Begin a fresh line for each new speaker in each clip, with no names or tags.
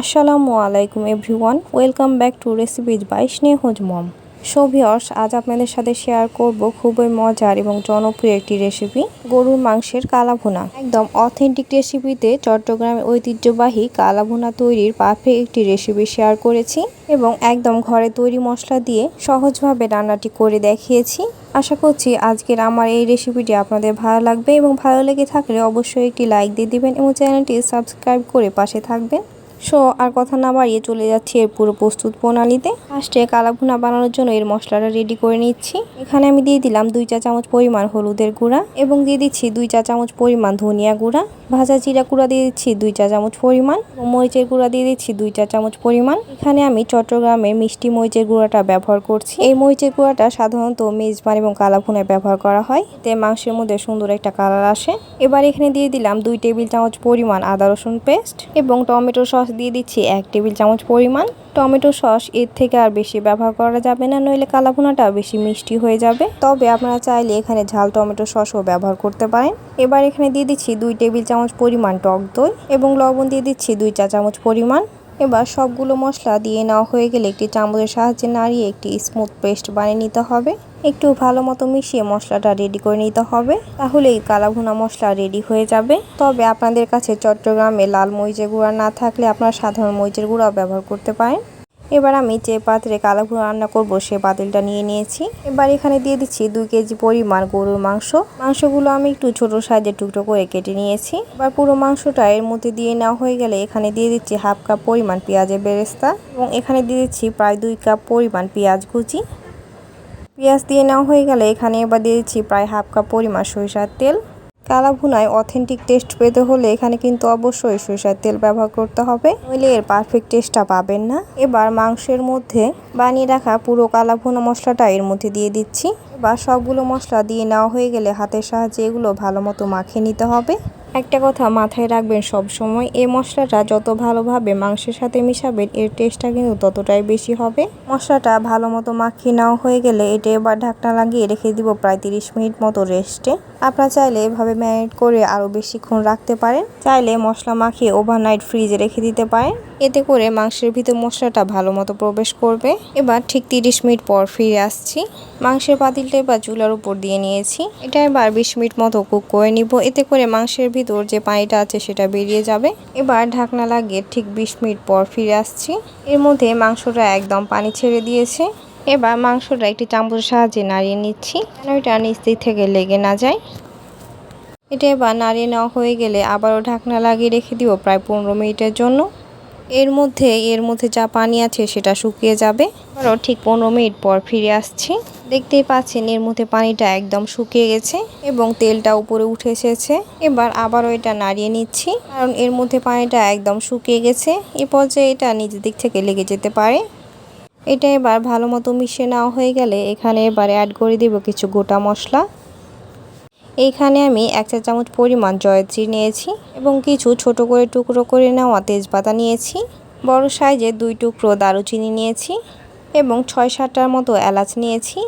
আসসালামু আলাইকুম everyone, welcome back to recipes by Snehaj mom. So viewers আজ আপনাদের সাথে শেয়ার করব খুবই মজার এবং জনপ্রিয় একটি রেসিপি, গরুর মাংসের কালাভুনা। একদম অথেন্টিক রেসিপিতে চট্টগ্রামের ঐতিহ্যবাহী কালাভুনা তৈরির পারফেক্ট একটি রেসিপি শেয়ার করেছি এবং একদম ঘরে তৈরি মশলা দিয়ে সহজভাবে রান্নাটি করে দেখিয়েছি। আশা করছি আজকের আমার এই রেসিপিটি আপনাদের ভালো লাগবে এবং ভালো লেগে থাকলে অবশ্যই একটি লাইক দিয়ে দিবেন এবং চ্যানেলটি সাবস্ক্রাইব করে পাশে থাকবেন। সো আর কথা না বাড়িয়ে চলে যাচ্ছি এর পুরো প্রস্তুত প্রণালীতে। ফার্স্টে কালাভুনা বানানোর জন্য এর মশলাটা রেডি করে নিচ্ছি। এখানে আমি দিয়ে দিলাম দুই চা চামচ পরিমাণ হলুদের গুঁড়া এবং দিয়ে দিচ্ছি দুই চা চামচ পরিমাণ ধনিয়া গুঁড়া। ভাজা জিরা গুঁড়া দিয়ে দিচ্ছি দুই চা চামচ পরিমাণ। মরিচের গুঁড়া দিয়ে দিচ্ছি দুই চা চামচ পরিমাণ। এখানে আমি চট্টগ্রামের মিষ্টি মরিচের গুঁড়াটা ব্যবহার করছি। এই মরিচের গুঁড়াটা সাধারণত মেজবান এবং কালাভুনায় ব্যবহার করা হয়। এতে মাংসের মধ্যে সুন্দর একটা কালার আসে। এবার এখানে দিয়ে দিলাম দুই টেবিল চামচ পরিমাণ আদা রসুন পেস্ট এবং টমেটো সস দিয়ে দিচ্ছি এক টেবিল চামচ পরিমাণ। টমেটো সস এর থেকে আর বেশি ব্যবহার করা যাবে না, নইলে কালাভুনাটা বেশি মিষ্টি হয়ে যাবে। তবে আপনারা চাইলে এখানে ঝাল টমেটো সসও ব্যবহার করতে পারেন। এবার এখানে দিয়ে দিচ্ছি দুই টেবিল চামচ পরিমাণ টক দই এবং লবণ দিয়ে দিচ্ছি দুই চা চামচ পরিমাণ এবার সবগুলো মশলা দিয়ে নেওয়া হয়ে গেলে একটি চামচের সাহায্যে নাড়িয়ে একটি স্মুথ পেস্ট বানিয়ে নিতে হবে। একটু ভালো মতো মিশিয়ে মশলাটা রেডি করে নিতে হবে। তাহলেই কালাভুনা মশলা রেডি হয়ে যাবে। তবে আপনাদের কাছে চট্টগ্রামে লাল মরিচের গুঁড়া না থাকলে আপনারা সাধারণ মরিচের গুঁড়াও ব্যবহার করতে পারেন। এবার আমি যে পাত্রে কালাভুনা রান্না করব, সে পাতিলটা নিয়ে নিয়েছি। এবার এখানে দিয়ে দিচ্ছি দুই কেজি পরিমাণ গরুর মাংস। মাংসগুলো আমি একটু ছোট সাইজের টুকরো করে কেটে নিয়েছি। এবার পুরো মাংসটা এর মধ্যে দিয়ে নেওয়া হয়ে গেলে এখানে দিয়ে দিচ্ছি হাফ কাপ পরিমাণ পেঁয়াজের বেরেস্তা এবং এখানে দিয়ে দিচ্ছি প্রায় দুই কাপ পরিমাণ পেঁয়াজ কুচি। পেঁয়াজ দিয়ে নেওয়া হয়ে গেলে এখানে এবার দিয়ে দিচ্ছি প্রায় হাফ কাপ পরিমাণ সরিষার তেল। কালা ভুনায় অথেন্টিক টেস্ট পেতে হলে এখানে কিন্তু অবশ্যই সরিষার তেল ব্যবহার করতে হবে। নইলে এর পারফেক্ট টেস্টটা পাবেন না। এবার মাংসের মধ্যে বানিয়ে রাখা পুরো কালা ভুনা মশলাটা এর মধ্যে দিয়ে দিচ্ছি। বা সবগুলো মশলা দিয়ে নেওয়া হয়ে গেলে হাতের সাহায্যে এগুলো ভালো মতো মাখিয়ে নিতে হবে। একটা কথা মাথায় রাখবেন সব সময় এই মশলাটা যত ভালোভাবে মাংসের সাথে মিশাবেন, এর টেস্টটা কিন্তু ততটাই বেশি হবে। মশলাটা ভালো মতো মাখিয়ে নেওয়া হয়ে গেলে এটা এবার ঢাকনা লাগিয়ে রেখে দিব প্রায় তিরিশ মিনিট মতো রেস্টে। আপনারা চাইলে এভাবে ম্যারিনেট করে আরও বেশিক্ষণ রাখতে পারেন। চাইলে মশলা মাখিয়ে ওভারনাইট ফ্রিজে রেখে দিতে পারেন। এতে করে মাংসের ভিতর মশলাটা ভালো মতো প্রবেশ করবে। এবার ঠিক তিরিশ মিনিট পর ফিরে আসছি। মাংসের পাতিলটা এবার চুলার উপর দিয়ে নিয়েছি। এটা এবার বিশ মিনিট মতো কুক করে নিব। এতে করে মাংসের ভিতর যে পানিটা আছে সেটা বেরিয়ে যাবে। এবার ঢাকনা লাগিয়ে ঠিক বিশ মিনিট পর ফিরে আসছি। এর মধ্যে মাংসটা একদম পানি ছেড়ে দিয়েছে। এবার মাংসটা একটি চামচের সাহায্যে নাড়িয়ে নিচ্ছি। যেন এটা নিচ দিক থেকে লেগে না যায়। এটা এবার নাড়িয়ে নেওয়া হয়ে গেলে আবারও ঢাকনা লাগিয়ে রেখে দিব প্রায় পনেরো মিনিটের জন্য। এর মধ্যে এর মধ্যে যা পানি আছে সেটা শুকিয়ে যাবে। আবারও ঠিক পনেরো মিনিট পর ফিরে আসছি। দেখতেই পাচ্ছেন, এর মধ্যে পানিটা একদম শুকিয়ে গেছে এবং তেলটা উপরে উঠে এসেছে। এবার আবারও এটা নাড়িয়ে নিচ্ছি, কারণ এর মধ্যে পানিটা একদম শুকিয়ে গেছে। এ পর্যায়ে এটা নিজের দিক থেকে লেগে যেতে পারে। এটা এবার ভালো মতো মিশিয়ে নেওয়া হয়ে গেলে এখানে এবার অ্যাড করে দিব কিছু গোটা মশলা। এইখানে আমি এক চা চামচ পরিমাণ জয়ত্রী নিয়েছি এবং কিছু ছোট করে টুকরো করে নেওয়া তেজপাতা নিয়েছি, বড় সাইজের দুই টুকরো দারুচিনি নিয়েছি এবং ছয় সাতটার মতো এলাচ নিয়েছি,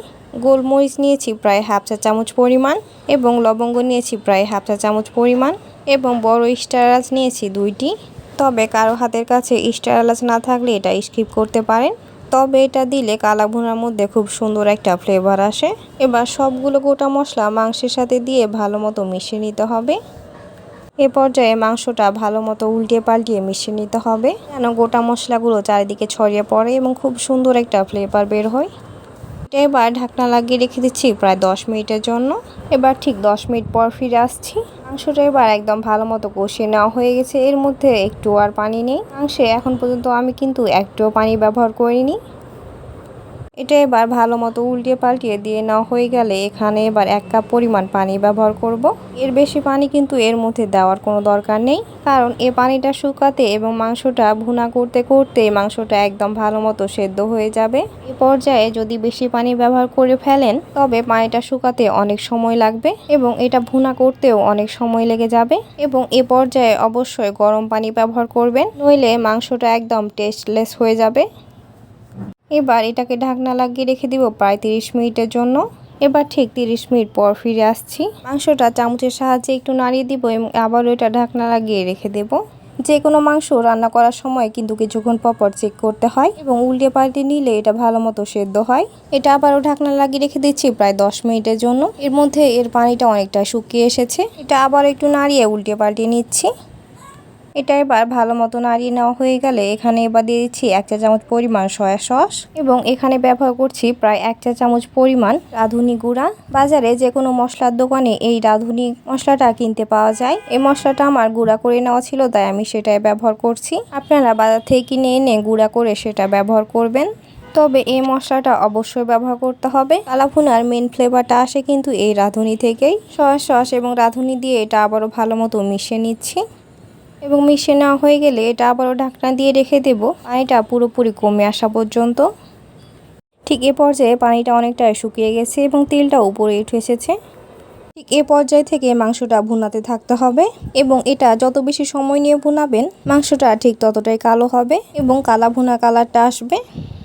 গোলমরিচ নিয়েছি প্রায় হাফ চা চামচ পরিমাণ এবং লবঙ্গ নিয়েছি প্রায় হাফ চা চামচ পরিমাণ এবং বড় স্টার এলাচ নিয়েছি দুইটি। তবে কারও হাতের কাছে স্টার এলাচ না থাকলে এটা স্কিপ করতে পারেন। তবে এটা দিলে কালা ভুনার মধ্যে খুব সুন্দর একটা ফ্লেভার আসে। এবার সবগুলো গোটা মশলা মাংসের সাথে দিয়ে ভালো মতো মিশিয়ে নিতে হবে। এ পর্যায়ে মাংসটা ভালো মতো উল্টিয়ে পাল্টিয়ে মিশিয়ে নিতে হবে। যেন গোটা মশলাগুলো চারিদিকে ছড়িয়ে পড়ে এবং খুব সুন্দর একটা ফ্লেভার বের হয়। এটা এবার ঢাকনা লাগিয়ে রেখে দিচ্ছি প্রায় দশ মিনিটের জন্য। এবার ঠিক দশ মিনিট পর ফিরে আসছি। মাংসটা এবার একদম ভালো মতো কষিয়ে নেওয়া হয়ে গেছে। এর মধ্যে একটু আর পানি নেই। মাংসে এখন পর্যন্ত আমি কিন্তু একটুও পানি ব্যবহার করিনি। এটা এবার ভালো মতো উল্টিয়ে পাল্টিয়ে দিয়ে নেওয়া হয়ে গেলে এখানে এবার এক কাপ পরিমাণ পানি ব্যবহার করব। এর বেশি পানি কিন্তু এর মধ্যে দেওয়ার কোনো দরকার নেই, কারণ এ পানিটা শুকাতে এবং মাংসটা ভুনা করতে করতে মাংসটা একদম ভালো মতো সেদ্ধ হয়ে যাবে। এ পর্যায়ে যদি বেশি পানি ব্যবহার করে ফেলেন, তবে পানিটা শুকাতে অনেক সময় লাগবে এবং এটা ভুনা করতেও অনেক সময় লেগে যাবে। এবং এ পর্যায়ে অবশ্যই গরম পানি ব্যবহার করবেন, নইলে মাংসটা একদম টেস্টলেস হয়ে যাবে। এবার এটাকে ঢাকনা লাগিয়ে রেখে দিব প্রায় তিরিশ মিনিটের জন্য। এবার ঠিক তিরিশ মিনিট পর ফিরে আসছি। মাংসটা চামচের সাহায্যে একটু নাড়িয়ে দিব এবং আবারও এটা ঢাকনা লাগিয়ে রেখে দেব। যে কোনো মাংস রান্না করার সময় কিন্তু কিছুক্ষণ পর পর চেক করতে হয় এবং উল্টে পাল্টে নিলে এটা ভালো মতো সেদ্ধ হয়। এটা আবারও ঢাকনা লাগিয়ে রেখে দিচ্ছি প্রায় দশ মিনিটের জন্য। এর মধ্যে এর পানিটা অনেকটা শুকিয়ে এসেছে। এটা আবার একটু নাড়িয়ে উল্টে পাল্টে নিচ্ছি। এটা এবার ভালো মতো নাড়িয়ে নেওয়া হয়ে গেলে এখানে এবার দিয়ে দিচ্ছি এক চা চামচ পরিমাণ সয়া সস এবং এখানে ব্যবহার করছি প্রায় এক চা চামচ পরিমাণ রাঁধুনি গুঁড়া। বাজারে যে কোনো মশলার দোকানে এই রাঁধুনি মশলাটা কিনতে পাওয়া যায়। এই মশলাটা আমার গুঁড়া করে নেওয়া ছিল, তাই আমি সেটাই ব্যবহার করছি। আপনারা বাজার থেকে কিনে এনে গুঁড়া করে সেটা ব্যবহার করবেন। তবে এই মশলাটা অবশ্যই ব্যবহার করতে হবে। কালাভুনার মেন ফ্লেভারটা আসে কিন্তু এই রাঁধুনি থেকেই। সয়া সস এবং রাঁধুনি দিয়ে এটা আবারও ভালো মতো মিশিয়ে নিচ্ছি। এবং মিশিয়ে নেওয়া হয়ে গেলে এটা আবারও ঢাকনা দিয়ে রেখে দেব। পানিটা পুরোপুরি কমে আসা পর্যন্ত। ঠিক এ পর্যায়ে পানিটা অনেকটা শুকিয়ে গেছে এবং তেলটা উপরে উঠে এসেছে। ঠিক এ পর্যায় থেকে মাংসটা ভুনাতে থাকতে হবে এবং এটা যত বেশি সময় নিয়ে ভুনাবেন, মাংসটা ঠিক ততটাই কালো হবে এবং কালা ভুনা কালারটা আসবে।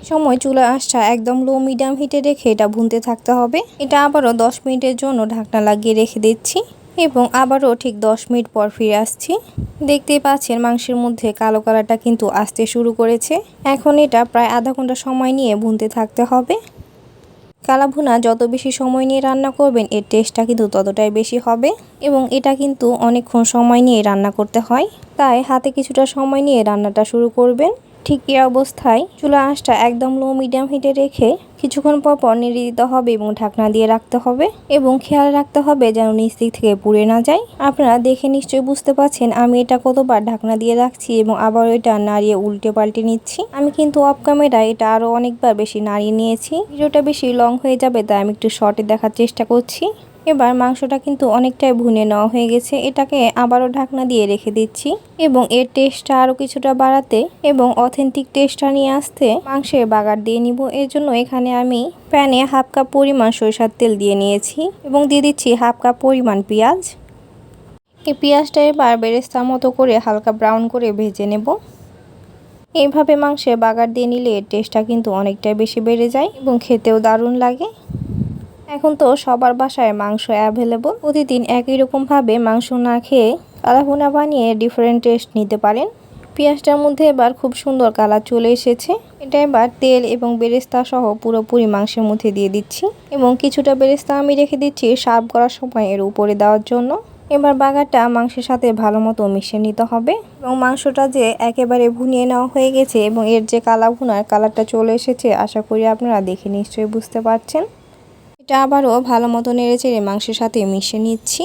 সময় চুলা আঁচটা একদম লো মিডিয়াম হিটে রেখে এটা ভুনতে থাকতে হবে। এটা আবারও দশ মিনিটের জন্য ঢাকনা লাগিয়ে রেখে দিচ্ছি। এবং আবারও ঠিক দশ মিনিট পর ফিরে আসছি। দেখতেই পাচ্ছেন মাংসের মধ্যে কালো কালারটা কিন্তু আসতে শুরু করেছে। এখন এটা প্রায় আধা ঘণ্টা সময় নিয়ে ভুনতে থাকতে হবে। কালা ভুনা যত বেশি সময় নিয়ে রান্না করবেন, এর টেস্টটা কিন্তু ততটাই বেশি হবে এবং এটা কিন্তু অনেকক্ষণ সময় নিয়ে রান্না করতে হয়। তাই হাতে কিছুটা সময় নিয়ে রান্নাটা শুরু করবেন। ঠিক এই অবস্থায় চুলা আঁচটা একদম লো মিডিয়াম হিটে রেখে কিছুক্ষণ পর পর নেড়ে দিতে হবে এবং ঢাকনা দিয়ে রাখতে হবে এবং খেয়াল রাখতে হবে যেন নিচ দিক থেকে পুড়ে না যায়। আপনারা দেখে নিশ্চয়ই বুঝতে পারছেন আমি এটা কতবার ঢাকনা দিয়ে রাখছি এবং আবার এটা নাড়িয়ে উল্টে পাল্টে নিচ্ছি। আমি কিন্তু অফ ক্যামেরায় এটা আরও অনেকবার বেশি নাড়িয়ে নিয়েছি। ভিডিওটা বেশি লং হয়ে যাবে তাই আমি একটু শর্টে দেখার চেষ্টা করছি। এবার মাংসটা কিন্তু অনেকটাই ভুনে নেওয়া হয়ে গেছে। এটাকে আবারও ঢাকনা দিয়ে রেখে দিচ্ছি এবং এর টেস্টটা আরও কিছুটা বাড়াতে এবং অথেন্টিক টেস্টটা নিয়ে আসতে মাংসের বাগার দিয়ে নিব। এর জন্য এখানে আমি প্যানে হাফ কাপ পরিমাণ সরিষার তেল দিয়ে নিয়েছি এবং দিয়ে দিচ্ছি হাফ কাপ পরিমাণ পেঁয়াজ। এই পেঁয়াজটা এবার বেরেস্তার মতো করে হালকা ব্রাউন করে ভেজে নেব। এইভাবে মাংসে বাগার দিয়ে নিলে টেস্টটা কিন্তু অনেকটাই বেশি বেড়ে যায় এবং খেতেও দারুণ লাগে। এখন তো সবার বাসায় মাংস অ্যাভেলেবল প্রতিদিন একই রকমভাবে মাংস না খেয়ে কালাভুনা বানিয়ে ডিফারেন্ট টেস্ট নিতে পারেন। পেঁয়াজটার মধ্যে এবার খুব সুন্দর কালার চলে এসেছে। এটা এবার তেল এবং বেরেস্তা সহ পুরোপুরি মাংসের মধ্যে দিয়ে দিচ্ছি। এবং কিছুটা বেরেস্তা আমি রেখে দিচ্ছি সার্ভ করার সময় এর উপরে দেওয়ার জন্য। এবার বাগারটা মাংসের সাথে ভালো মতো মিশিয়ে নিতে হবে। এবং মাংসটা যে একেবারে ভুনিয়ে নেওয়া হয়ে গেছে এবং এর যে কালা ভুনার কালারটা চলে এসেছে, আশা করি আপনারা দেখে নিশ্চয়ই বুঝতে পারছেন। এটা আবারও ভালো মতো নেড়ে চেড়ে মাংসের সাথে মিশিয়ে নিচ্ছি।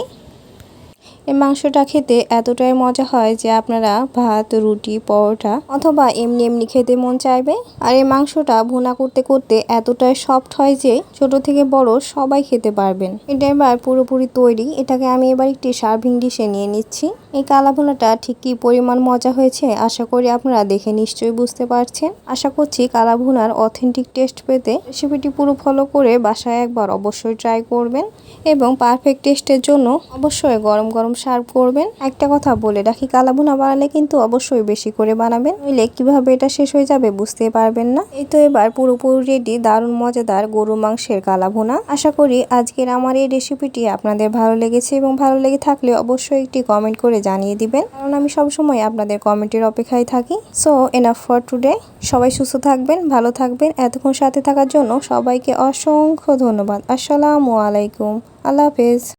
এই মাংসটা খেতে এতটাই মজা হয় যে আপনারা ভাত, রুটি, পরোটা অথবা এমনি এমনি খেতে মন চাইবে। আর এই মাংসটা ভুনা করতে করতে এতটাই সফট হয় যে ছোট থেকে বড় সবাই খেতে পারবেন। এটা এবার পুরোপুরি তৈরি। এটাকে আমি এবার একটি সার্ভিং ডিশে নিয়ে নিচ্ছি। এই কালা ভুনাটা ঠিক কি পরিমাণ মজা হয়েছে আশা করি আপনারা দেখে নিশ্চয়ই বুঝতে পারছেন। আশা করছি কালা ভুনার অথেন্টিক টেস্ট পেতে রেসিপিটি পুরো ফলো করে বাসায় একবার অবশ্যই ট্রাই করবেন এবং পারফেক্ট টেস্টের জন্য অবশ্যই গরম গরম সার্ভ করবেন। একটা কথা বলে রাখি কালা ভুনা বানালে কিন্তু অবশ্যই বেশি করে বানাবেন। নইলে কীভাবে এটা শেষ হয়ে যাবে বুঝতে পারবেন না। এই তো এবার পুরোপুরি রেডি দারুণ, মজাদার গরু মাংসের কালা ভুনা আশা করি আজকের আমার এই রেসিপিটি আপনাদের ভালো লেগেছে এবং ভালো লেগে থাকলে অবশ্যই একটি কমেন্ট করে জানিয়ে দিবেন। কারণ আমি সবসময় আপনাদের কমেন্টের অপেক্ষায় থাকি। সো এনাফ ফর টুডে সবাই সুস্থ থাকবেন, ভালো থাকবেন। এতক্ষণ সাথে থাকার জন্য সবাইকে অসংখ্য ধন্যবাদ। আসসালামু আলাইকুম। আল্লাহ হাফেজ।